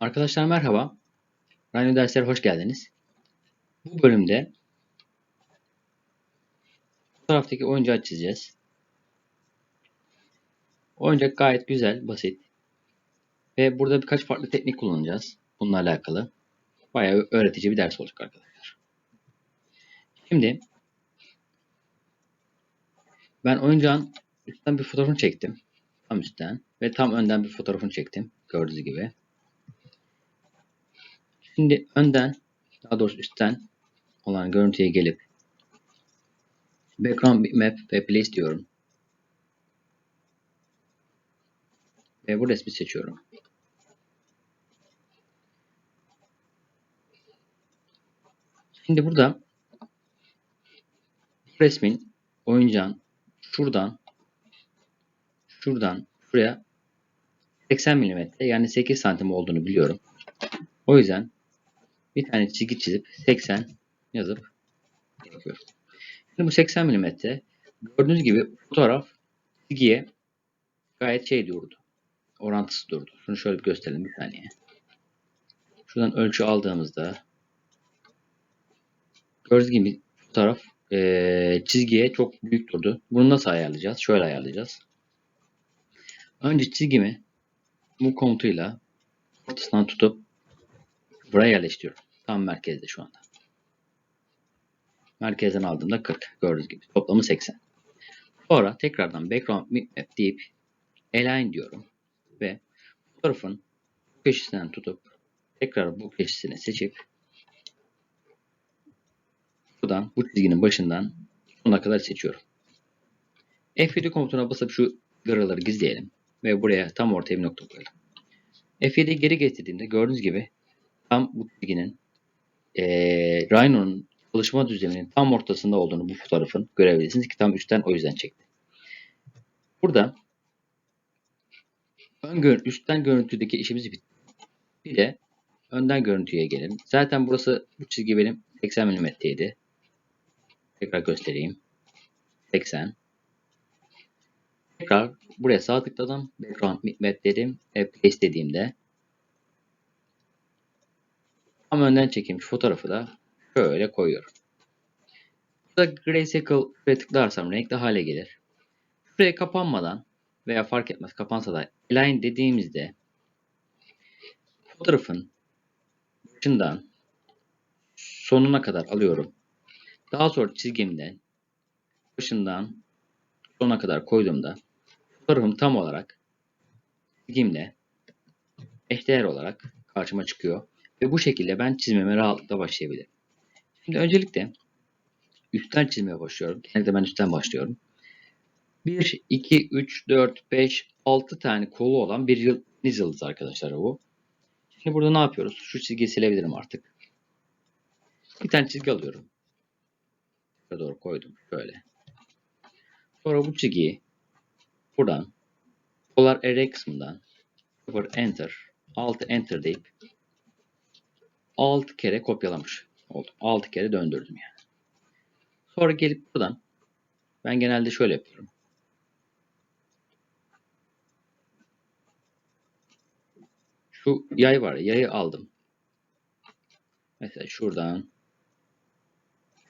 Arkadaşlar merhaba. Ranyo derslere hoş geldiniz. Bu bölümde fotoğraftaki oyuncağı çizeceğiz. Oyuncak gayet güzel, basit. Ve burada birkaç farklı teknik kullanacağız. Bununla alakalı. Bayağı öğretici bir ders olacak arkadaşlar. Şimdi ben oyuncağın üstten bir fotoğrafını çektim. Tam üstten. Ve tam önden bir fotoğrafını çektim. Gördüğünüz gibi. Şimdi önden, daha doğrusu üstten olan görüntüye gelip background bitmap ve place diyorum. Ve bu resmi seçiyorum. Şimdi burada bu resmin oyuncağın şuradan şuradan şuraya 80 mm yani 8 santim olduğunu biliyorum. O yüzden bir tane çizgi çizip 80 yazıp yapıyorum. Şimdi bu 80 mm gördüğünüz gibi fotoğraf çizgiye gayet şey durdu. Orantısı durdu. Şunu şöyle bir gösterelim bir saniye. Şuradan ölçü aldığımızda gördüğünüz gibi fotoğraf e, çizgiye çok büyük durdu. Bunu nasıl ayarlayacağız? Şöyle ayarlayacağız. Önce çizgimi bu komutuyla ortasından tutup buraya yerleştiriyorum. Tam merkezde şu anda. Merkezden aldığımda 40. Gördüğünüz gibi. Toplamı 80. Sonra tekrardan background bitmap deyip align diyorum. Ve fotoğrafın bu köşesinden tutup tekrar bu köşesini seçip buradan bu çizginin başından sonuna kadar seçiyorum. F7 komutuna basıp şu garaları gizleyelim. Ve buraya tam ortaya bir nokta koyalım. F7'yi geri getirdiğimde gördüğünüz gibi tam bu çizginin e, Rhino'nun çalışma düzleminin tam ortasında olduğunu bu fotoğrafın görebilirsiniz ki tam üstten o yüzden çekti. Burada ön gör üstten görüntüdeki işimiz bitti. Bir de önden görüntüye gelelim. Zaten burası bu çizgi benim 80 mm'ydi. Tekrar göstereyim. 80. Tekrar buraya sağ tıkladım. Background map dedim. Place dediğimde tam önden çekilmiş fotoğrafı da şöyle koyuyorum. Burada Grayscale tıklarsam renkli hale gelir. Şuraya kapanmadan veya fark etmez kapansa da align dediğimizde fotoğrafın başından sonuna kadar alıyorum. Daha sonra çizgimden başından sonuna kadar koyduğumda fotoğrafım tam olarak çizgimle eşdeğer olarak karşıma çıkıyor. Ve bu şekilde ben çizmeme rahatlıkla başlayabilirim. Şimdi öncelikle üstten çizmeye başlıyorum. Genelde ben üstten başlıyorum. 1, 2, 3, 4, 5, 6 tane kolu olan bir deniz yıldızı arkadaşlar bu. Şimdi burada ne yapıyoruz? Şu çizgiyi silebilirim artık. Bir tane çizgi alıyorum. Şuraya doğru koydum. Şöyle. Sonra bu çizgiyi buradan Polar Array kısmından 0 Enter 6 Enter deyip 6 kere kopyalamış oldum. 6 kere döndürdüm yani. Sonra gelip buradan ben genelde şöyle yapıyorum. Şu yay var ya yayı aldım. Mesela şuradan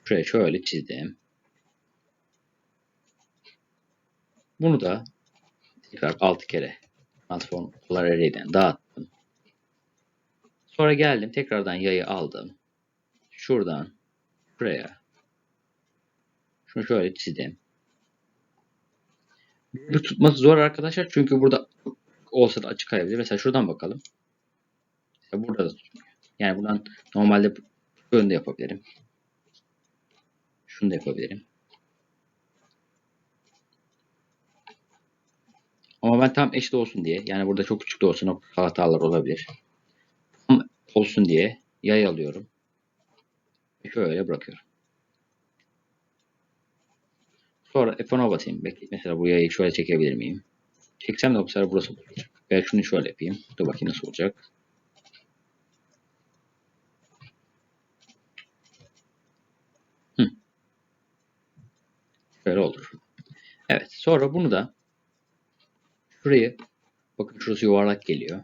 şuraya şöyle çizdim. Bunu da tekrar 6 kere transform polar array'den dağıttım. Sonra geldim tekrardan yayı aldım. Şuradan şuraya şunu şöyle çizdim. Bu tutması zor arkadaşlar çünkü burada olsa da açık kayabilir. Mesela şuradan bakalım. Mesela burada da tutmuyor. Yani buradan normalde bu yönde yapabilirim. Şunu da yapabilirim. Ama ben tam eşit olsun diye yani burada çok küçük de nokta hatalar olabilir. Olsun diye yay alıyorum. Şöyle bırakıyorum. Sonra F10'a basayım. Mesela bu yayı şöyle çekebilir miyim? Çeksem de bu burası olacak. Veya şunu şöyle yapayım. Dur bakayım nasıl olacak. Hı. Şöyle olur. Evet. Sonra bunu da şurayı bakın şurası yuvarlak geliyor.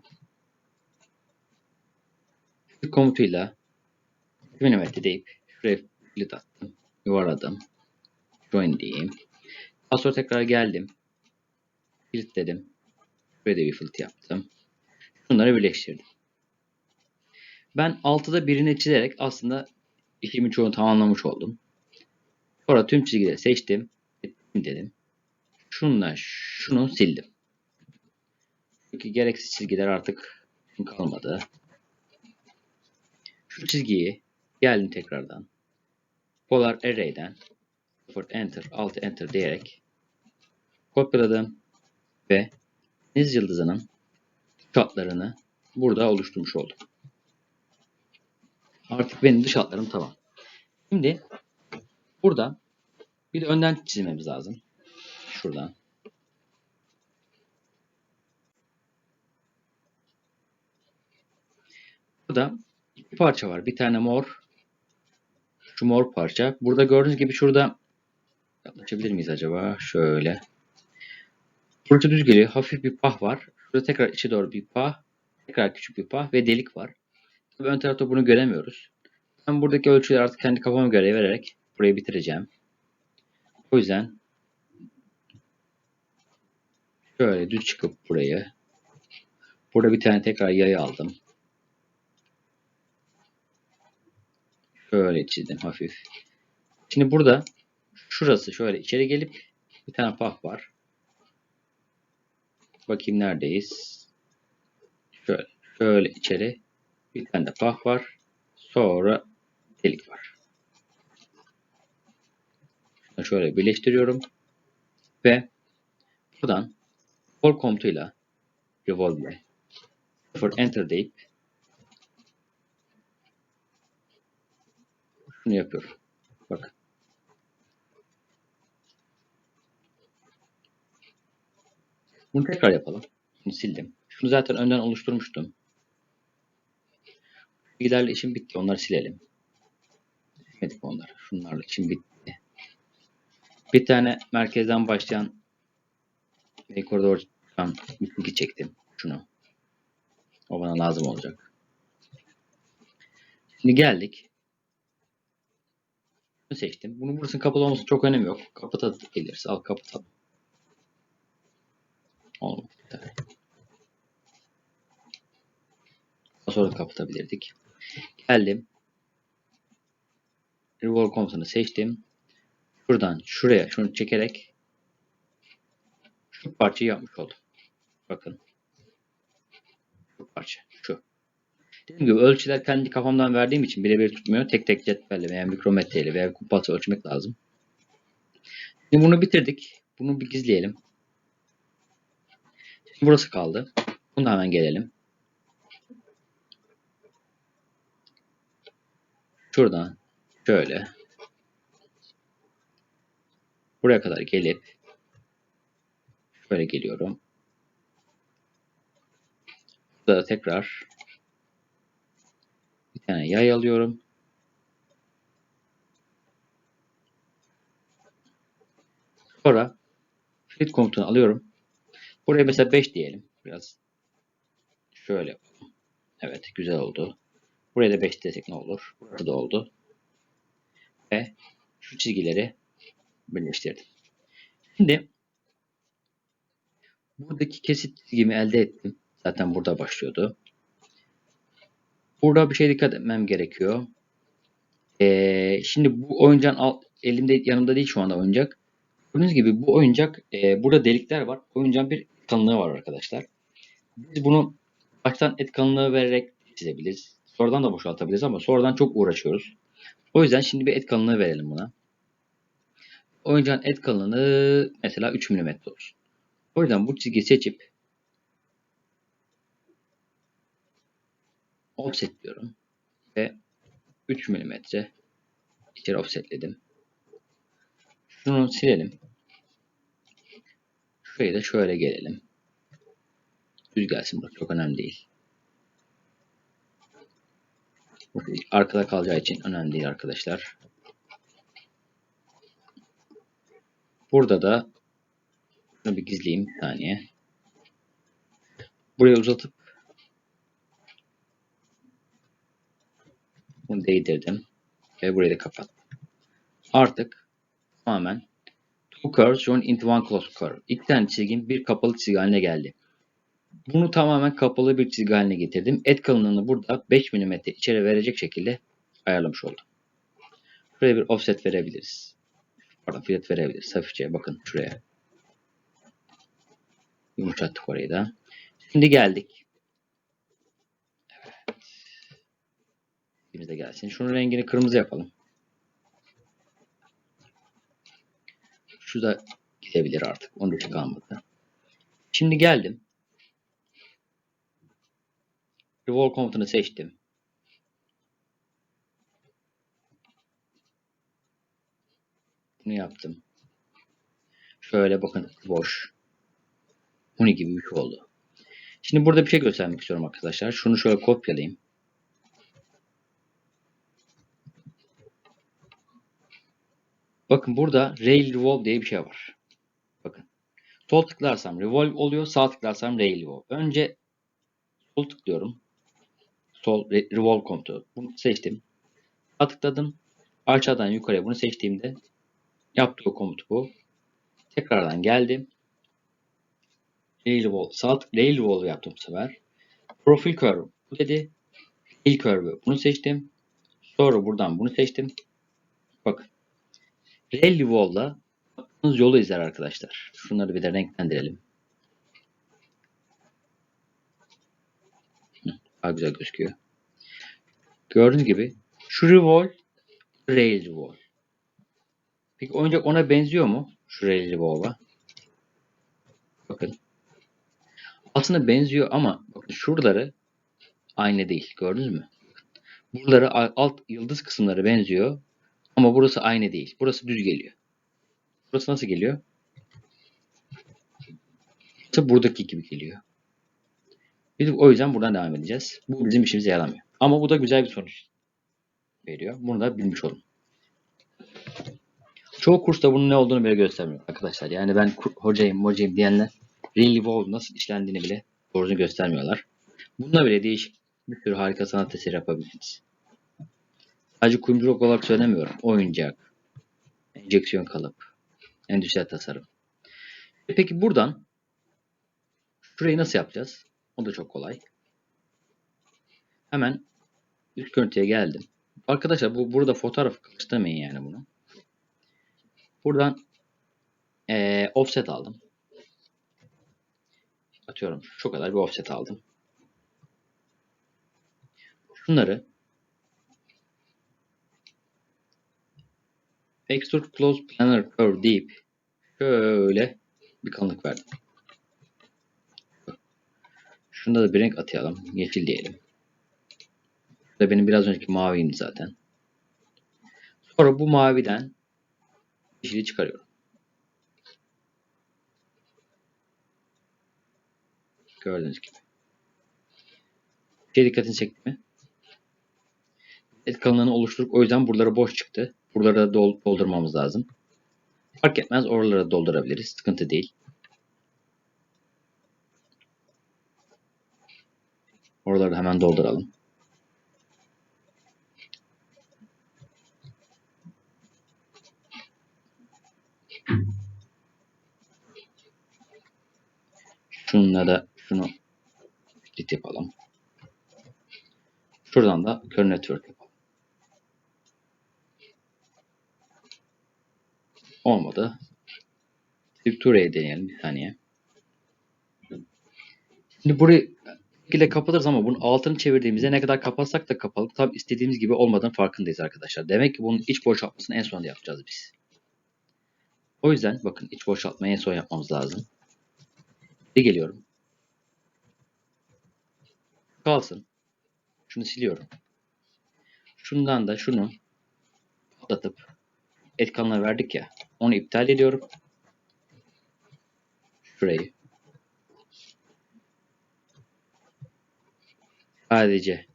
Bir komutuyla 2 mm deyip şuraya filit attım. Yuvarladım. Join diyeyim. Daha sonra tekrar geldim. Filtledim. Şuraya da bir filt yaptım. Bunları birleştirdim. Ben 6'da birini çizerek aslında işimin çoğunu tamamlamış oldum. Sonra tüm çizgileri seçtim. Dedim. Şunla şunu sildim. Çünkü gereksiz çizgiler artık kalmadı. Şu çizgiyi geldim tekrardan. Polar Array'den 0 Enter, Alt Enter diyerek kopyaladım ve deniz yıldızının hatlarını burada oluşturmuş oldum. Artık benim dış hatlarım tamam. Şimdi burada bir de önden çizmemiz lazım. Şuradan. Burada iki parça var. Bir tane mor. Şu mor parça. Burada gördüğünüz gibi şurada yaklaşabilir miyiz acaba? Şöyle. Burcu düz geliyor. Hafif bir pah var. Şurada tekrar içe doğru bir pah. Tekrar küçük bir pah ve delik var. Tabii ön tarafta bunu göremiyoruz. Ben buradaki ölçüleri artık kendi kafama göre vererek burayı bitireceğim. O yüzden şöyle düz çıkıp burayı burada bir tane tekrar yayı aldım. Şöyle çizdim hafif. Şimdi burada şurası şöyle içeri gelip bir tane pah var. Bakayım neredeyiz. Şöyle, şöyle içeri bir tane de pah var. Sonra delik var. Şöyle birleştiriyorum. Ve buradan kol komutuyla revolve 0 enter deyip şunu yapıyorum. Bakın. Bunu tekrar yapalım. Bunu sildim. Şunu zaten önden oluşturmuştum. Bilgilerle işim bitti. Onları silelim. Silmedik onları. Şunlarla işim bitti. Bir tane merkezden başlayan ve doğru çıkan bir bilgi çektim. Şunu. O bana lazım olacak. Şimdi geldik. Seçtim. Bunun burasının kapalı olması çok önemi yok. Kapatabiliriz. Al kapatalım. Olmadı. Tabii. Sonra da kapatabilirdik. Geldim. Revolve komutunu seçtim. Şuradan şuraya şunu çekerek şu parçayı yapmış oldum. Bakın. Şu parça. Şu. Dediğim gibi ölçüler kendi kafamdan verdiğim için birebir tutmuyor. Tek tek cetvelle veya mikrometreyle veya kumpasla ölçmek lazım. Şimdi bunu bitirdik. Bunu bir gizleyelim. Şimdi burası kaldı. Bunu hemen gelelim. Şuradan şöyle buraya kadar gelip şöyle geliyorum. Burada da tekrar tane yay alıyorum. Sonra filit komutunu alıyorum. Buraya mesela 5 diyelim. Biraz şöyle. Evet güzel oldu. Buraya da 5 desek ne olur? Burada da oldu. Ve şu çizgileri birleştirdim. Şimdi buradaki kesit çizgimi elde ettim. Zaten burada başlıyordu. Burada bir şey dikkat etmem gerekiyor. Ee, şimdi bu oyuncağın alt, elimde yanımda değil şu anda oyuncak. Gördüğünüz gibi bu oyuncak e, burada delikler var. Oyuncağın bir kalınlığı var arkadaşlar. Biz bunu baştan et kalınlığı vererek çizebiliriz. Sonradan da boşaltabiliriz ama sonradan çok uğraşıyoruz. O yüzden şimdi bir et kalınlığı verelim buna. Oyuncağın et kalınlığı mesela 3 mm olsun. O yüzden bu çizgiyi seçip offset diyorum ve 3 mm içeri offsetledim. Şunu silelim. Şuraya da şöyle gelelim. Düz gelsin burası çok önemli değil. Arkada kalacağı için önemli değil arkadaşlar. Burada da bir gizleyeyim bir saniye. Buraya uzatıp Bunu değdirdim. Ve burayı da kapattım. Artık tamamen two curves join into one closed curve. İki tane çizgim bir kapalı çizgi haline geldi. Bunu tamamen kapalı bir çizgi haline getirdim. Et kalınlığını burada 5 mm içeri verecek şekilde ayarlamış oldum. Buraya bir offset verebiliriz. Pardon fillet verebiliriz. Hafifçe bakın şuraya. Yumuşattık orayı da. Şimdi geldik. De gelsin. Şunun rengini kırmızı yapalım. Şu da gidebilir artık. Onun için kalmadı. Şimdi geldim. Revolve komutunu seçtim. Bunu yaptım. Şöyle bakın boş. Huni gibi bir şey oldu. Şimdi burada bir şey göstermek istiyorum arkadaşlar. Şunu şöyle kopyalayayım. Bakın burada Rail Revolve diye bir şey var. Bakın. Sol tıklarsam Revolve oluyor. Sağ tıklarsam Rail Revolve. Önce sol tıklıyorum. Sol Re- Revolve komutu. Bunu seçtim. Sağ tıkladım. Aşağıdan yukarıya bunu seçtiğimde yaptığı komut bu. Tekrardan geldim. Rail Revolve. Sağ tık Rail Revolve yaptım bu sefer. Profil Curve. Bu dedi. Rail Curve. Bunu seçtim. Sonra buradan bunu seçtim. Bakın. Rail Revolve'la yaptığınız yolu izler arkadaşlar. Şunları bir de renklendirelim. Daha güzel gözüküyor. Gördüğünüz gibi şu Revolve Rail Revolve. Peki oyuncak ona benziyor mu? Şu Rail Revolve'a. Bakın. Aslında benziyor ama bakın şuraları aynı değil. Gördünüz mü? Buraları alt yıldız kısımları benziyor. Ama burası aynı değil. Burası düz geliyor. Burası nasıl geliyor? İşte buradaki gibi geliyor. Biz o yüzden buradan devam edeceğiz. Bu bizim işimize yaramıyor. Ama bu da güzel bir sonuç veriyor. Bunu da bilmiş olun. Çoğu kursta bunun ne olduğunu bile göstermiyor arkadaşlar. Yani ben hocayım, hocayım diyenler Real Evolve nasıl işlendiğini bile doğrusunu göstermiyorlar. Bununla bile değişik bir sürü harika sanat eseri yapabilirsiniz. Sadece kuyumculuk olarak söylemiyorum. Oyuncak, enjeksiyon kalıp, endüstriyel tasarım. E Peki buradan şurayı nasıl yapacağız? O da çok kolay. Hemen üst görüntüye geldim. Arkadaşlar bu burada fotoğraf karıştırmayın yani bunu. Buradan eee, offset aldım. Atıyorum şu kadar bir offset aldım. Şunları Extrude Close Planar Curve deyip şöyle bir kalınlık verdim. Şunda da bir renk atayalım. Yeşil diyelim. Bu da benim biraz önceki maviydi zaten. Sonra bu maviden yeşili çıkarıyorum. Gördüğünüz gibi. Şey dikkatini çekti mi? Et kalınlığını oluşturduk. O yüzden buraları boş çıktı. Buraları doldurmamız lazım. Fark etmez. Oraları doldurabiliriz. Sıkıntı değil. Oraları hemen dolduralım. Şununla da şunu split yapalım. Şuradan da Curve Network yapalım. Olmadı. Scriptura'yı deneyelim bir saniye. Şimdi burayı şekilde kapatırız ama bunun altını çevirdiğimizde ne kadar kapatsak da kapalı tam istediğimiz gibi olmadığının farkındayız arkadaşlar. Demek ki bunun iç boşaltmasını en sonunda yapacağız biz. O yüzden bakın iç boşaltmayı en son yapmamız lazım. Bir geliyorum. Kalsın. Şunu siliyorum. Şundan da şunu patlatıp et kanına verdik ya. Onu iptal ediyorum. Şurayı. Sadece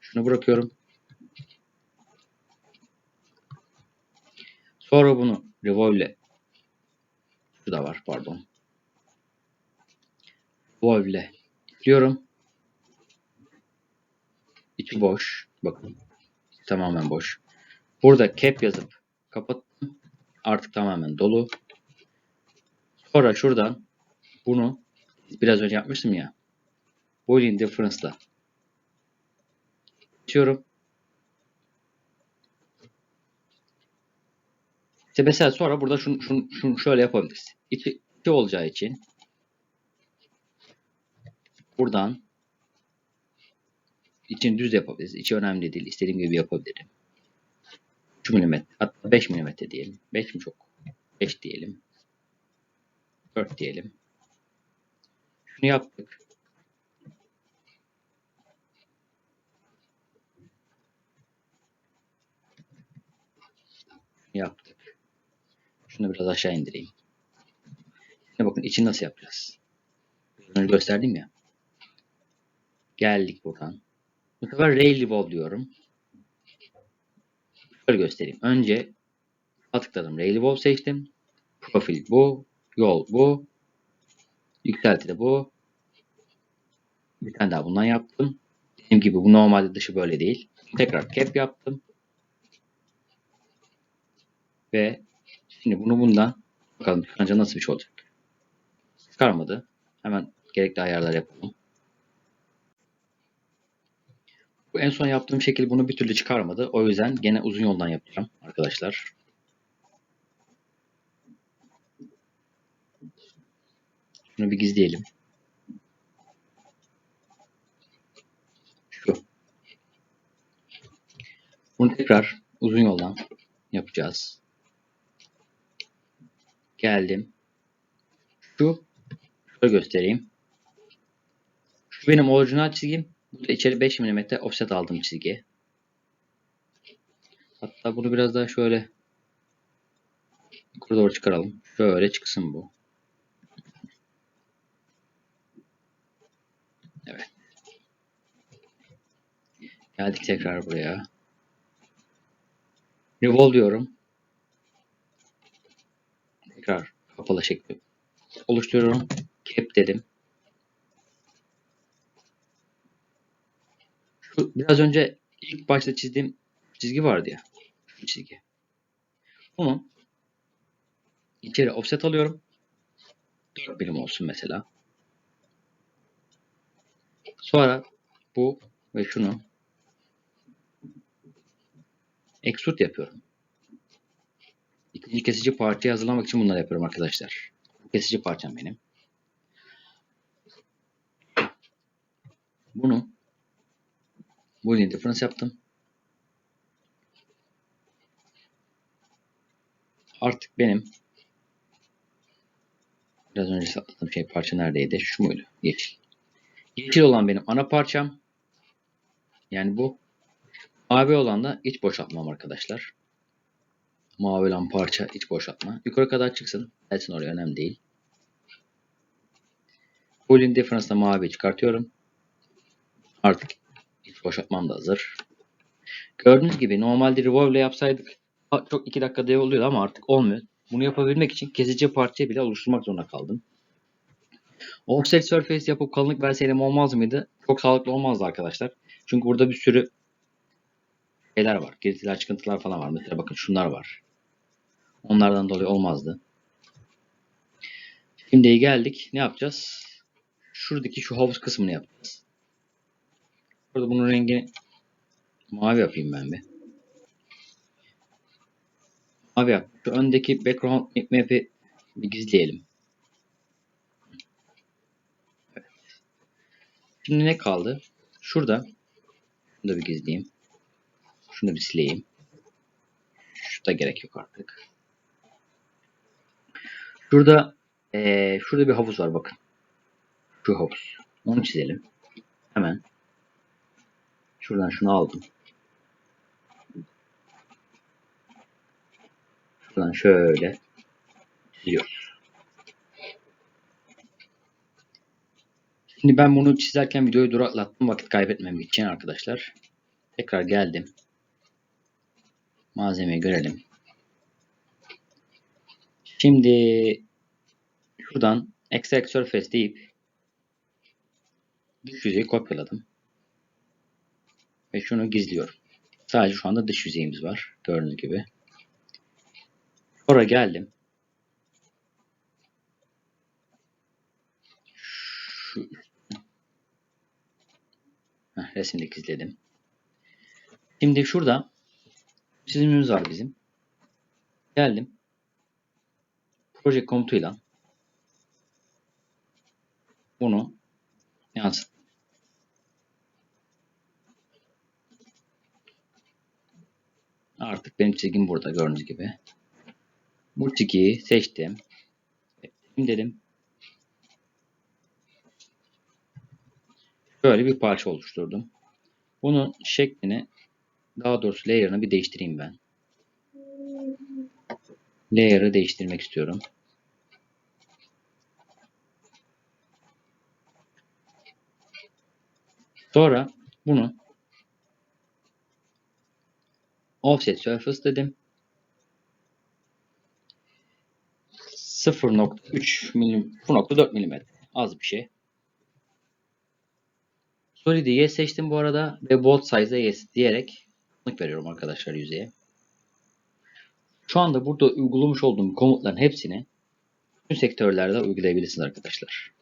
şunu bırakıyorum. Sonra bunu revolve ile şu da var pardon. Revolve ile ipliyorum. İçi boş. Bakın. Tamamen boş. Burada cap yazıp kapattım. Artık tamamen dolu. Sonra şuradan bunu biraz önce yapmıştım ya. Boolean difference'la açıyorum. İşte mesela sonra burada şunu, şunu, şunu şöyle yapabiliriz. İçi, içi olacağı için buradan için düz yapabiliriz. İçi önemli değil. İstediğim gibi yapabilirim. 3 mm hatta 5 mm diyelim. 5 mi çok? 5 diyelim. 4 diyelim. Şunu yaptık. Yaptık. Şunu biraz aşağı indireyim. Şimdi bakın içini nasıl yapacağız? Bunu gösterdim ya. Geldik buradan. Bu sefer Rail Revolve diyorum. Şöyle göstereyim. Önce sağ tıkladım. Rail Revolve seçtim. Profil bu. Yol bu. Yükselti de bu. Bir tane daha bundan yaptım. Dediğim gibi bu normalde dışı böyle değil. Tekrar cap yaptım. Ve şimdi bunu bundan bakalım çıkınca nasıl bir şey olacak. Çıkarmadı. Hemen gerekli ayarlar yapalım. Bu en son yaptığım şekil bunu bir türlü çıkarmadı. O yüzden gene uzun yoldan yapacağım arkadaşlar. Şunu bir gizleyelim. Şu. Bunu tekrar uzun yoldan yapacağız. Geldim. Şu. Şöyle göstereyim. Şu benim orijinal çizgim. Burada içeri 5 mm offset aldım çizgi. Hatta bunu biraz daha şöyle yukarı doğru çıkaralım. Şöyle çıksın bu. Evet. Geldik tekrar buraya. Revolve diyorum. Tekrar kapalı şekli oluşturuyorum. Cap dedim. Şu biraz önce ilk başta çizdiğim çizgi vardı ya. Şu çizgi. Onu içeri offset alıyorum. 4 birim olsun mesela. Sonra bu ve şunu extrude yapıyorum. İkinci kesici parçayı hazırlamak için bunları yapıyorum arkadaşlar. Kesici parçam benim. Bunu Boolean difference yaptım. Artık benim biraz önce sakladığım şey parça neredeydi? Şu muydu? Yeşil. Yeşil olan benim ana parçam. Yani bu. Mavi olan da iç boşaltmam arkadaşlar. Mavi olan parça iç boşaltma. Yukarı kadar çıksın. Gelsin oraya önemli değil. Boolean difference'da mavi çıkartıyorum. Artık iç boşaltmam da hazır. Gördüğünüz gibi normalde revolve yapsaydık çok 2 dakikada oluyordu ama artık olmuyor. Bunu yapabilmek için kesici parçayı bile oluşturmak zorunda kaldım. Offset surface yapıp kalınlık verseydim olmaz mıydı? Çok sağlıklı olmazdı arkadaşlar. Çünkü burada bir sürü şeyler var. Girdiler, çıkıntılar falan var. Mesela bakın şunlar var. Onlardan dolayı olmazdı. Şimdi geldik. Ne yapacağız? Şuradaki şu havuz kısmını yapacağız. Burada bunun rengini mavi yapayım ben bir. Mavi yap. Şu öndeki background map'i bir gizleyelim. Evet. Şimdi ne kaldı? Şurada şunu da bir gizleyeyim. Şunu bir sileyim. Şu da gerek yok artık. Şurada ee, şurada bir havuz var bakın. Şu havuz. Onu çizelim. Hemen. Şuradan şunu aldım. Şuradan şöyle çiziyoruz. Şimdi ben bunu çizerken videoyu duraklattım vakit kaybetmemek için arkadaşlar. Tekrar geldim. Malzemeyi görelim. Şimdi şuradan extract surface deyip dış yüzeyi kopyaladım. Ve şunu gizliyorum. Sadece şu anda dış yüzeyimiz var. Gördüğünüz gibi. Sonra geldim. Şu Heh, resimde gizledim. Şimdi şurada çizimimiz var bizim. Geldim. Proje komutuyla bunu yansıt. Artık benim çizgim burada gördüğünüz gibi. Bu çizgiyi seçtim. Şimdi dedim. Böyle bir parça oluşturdum. Bunun şeklini daha doğrusu layer'ını bir değiştireyim ben. Layer'ı değiştirmek istiyorum. Sonra bunu offset surface dedim. 0.3 milim 0.4 milimetre az bir şey. Solid'i yes seçtim bu arada ve bold size'a yes diyerek tık veriyorum arkadaşlar yüzeye. Şu anda burada uygulamış olduğum komutların hepsini tüm sektörlerde uygulayabilirsiniz arkadaşlar.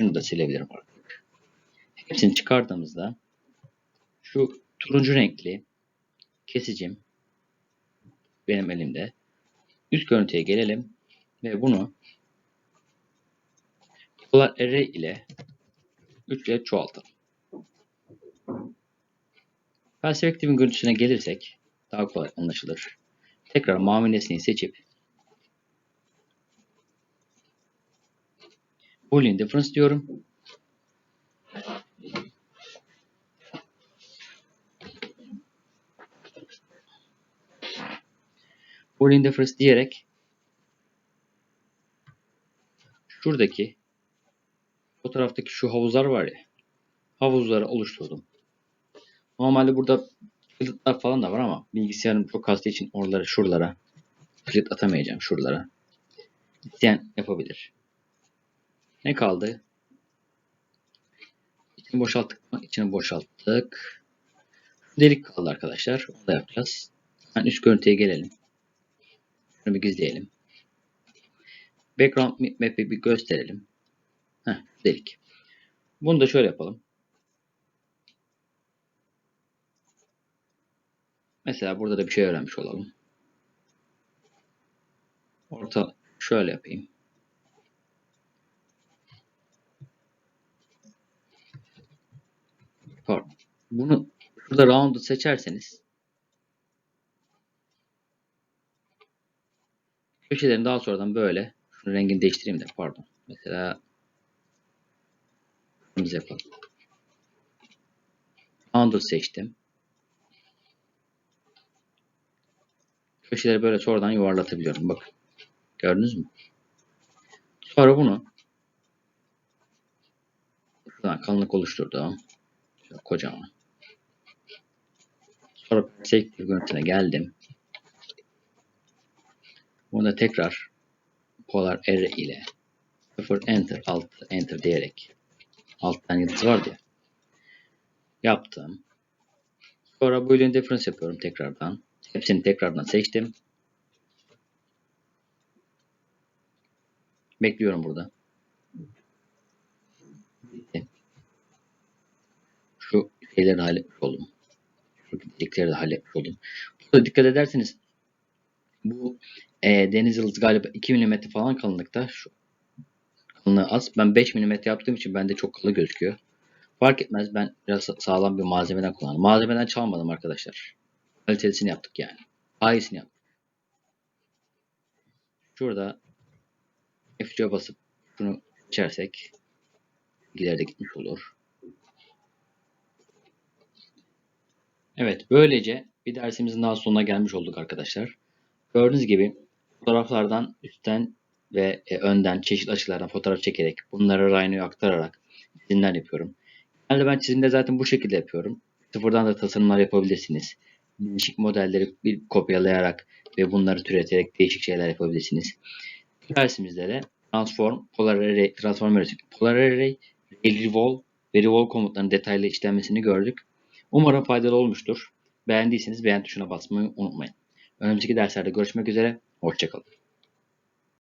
Şunu da silebilirim artık. Hepsini çıkardığımızda şu turuncu renkli kesicim benim elimde. Üst görüntüye gelelim ve bunu Polar Array ile 3 ile çoğaltalım. Perspektifin görüntüsüne gelirsek daha kolay anlaşılır. Tekrar mavi nesneyi seçip Boolean difference diyorum. Boolean difference diyerek şuradaki fotoğraftaki şu havuzlar var ya havuzları oluşturdum. Normalde burada kılıtlar falan da var ama bilgisayarım çok kastığı için oralara şuralara kılıt atamayacağım şuralara. İsteyen yapabilir. Ne kaldı? İçini boşalttık mı? İçini boşalttık. Delik kaldı arkadaşlar. Onu da yapacağız. Hemen üst görüntüye gelelim. Şunu bir gizleyelim. Background map'i bir gösterelim. Heh, delik. Bunu da şöyle yapalım. Mesela burada da bir şey öğrenmiş olalım. Orta şöyle yapayım. Pardon. Bunu şurada round'u seçerseniz köşelerini daha sonradan böyle şunun rengini değiştireyim de pardon. Mesela kırmızı yapalım. Round'u seçtim. Köşeleri böyle sonradan yuvarlatabiliyorum. Bakın. Gördünüz mü? Sonra bunu şuradan kalınlık oluşturdum. Kocaman. Sonra perspektif görüntüne geldim. Bunu da tekrar Polar R ile 0 enter alt enter diyerek alt tane yıldız vardı ya. Yaptım. Sonra Boolean difference yapıyorum tekrardan. Hepsini tekrardan seçtim. Bekliyorum burada. Bitti. Şu şeyleri halletmiş oldum. Şu delikleri de halletmiş oldum. Burada dikkat ederseniz bu e, deniz yıldızı galiba 2 mm falan kalınlıkta. Şu kalınlığı az. Ben 5 mm yaptığım için bende çok kalın gözüküyor. Fark etmez ben biraz sağlam bir malzemeden kullandım. Malzemeden çalmadım arkadaşlar. Kalitesini yaptık yani. Daha iyisini yaptık. Şurada F3'e basıp şunu seçersek ileride gitmiş olur. Evet böylece bir dersimizin daha sonuna gelmiş olduk arkadaşlar. Gördüğünüz gibi fotoğraflardan üstten ve e, önden çeşitli açılardan fotoğraf çekerek bunları Rhino'ya aktararak çizimler yapıyorum. Yani ben çizimde zaten bu şekilde yapıyorum. Sıfırdan da tasarımlar yapabilirsiniz. Değişik modelleri bir kopyalayarak ve bunları türeterek değişik şeyler yapabilirsiniz. Dersimizde de transform, polar array, transform array, polar array, revolve ve revolve komutlarının detaylı işlenmesini gördük. Umarım faydalı olmuştur. Beğendiyseniz beğen tuşuna basmayı unutmayın. Önümüzdeki derslerde görüşmek üzere. Hoşçakalın.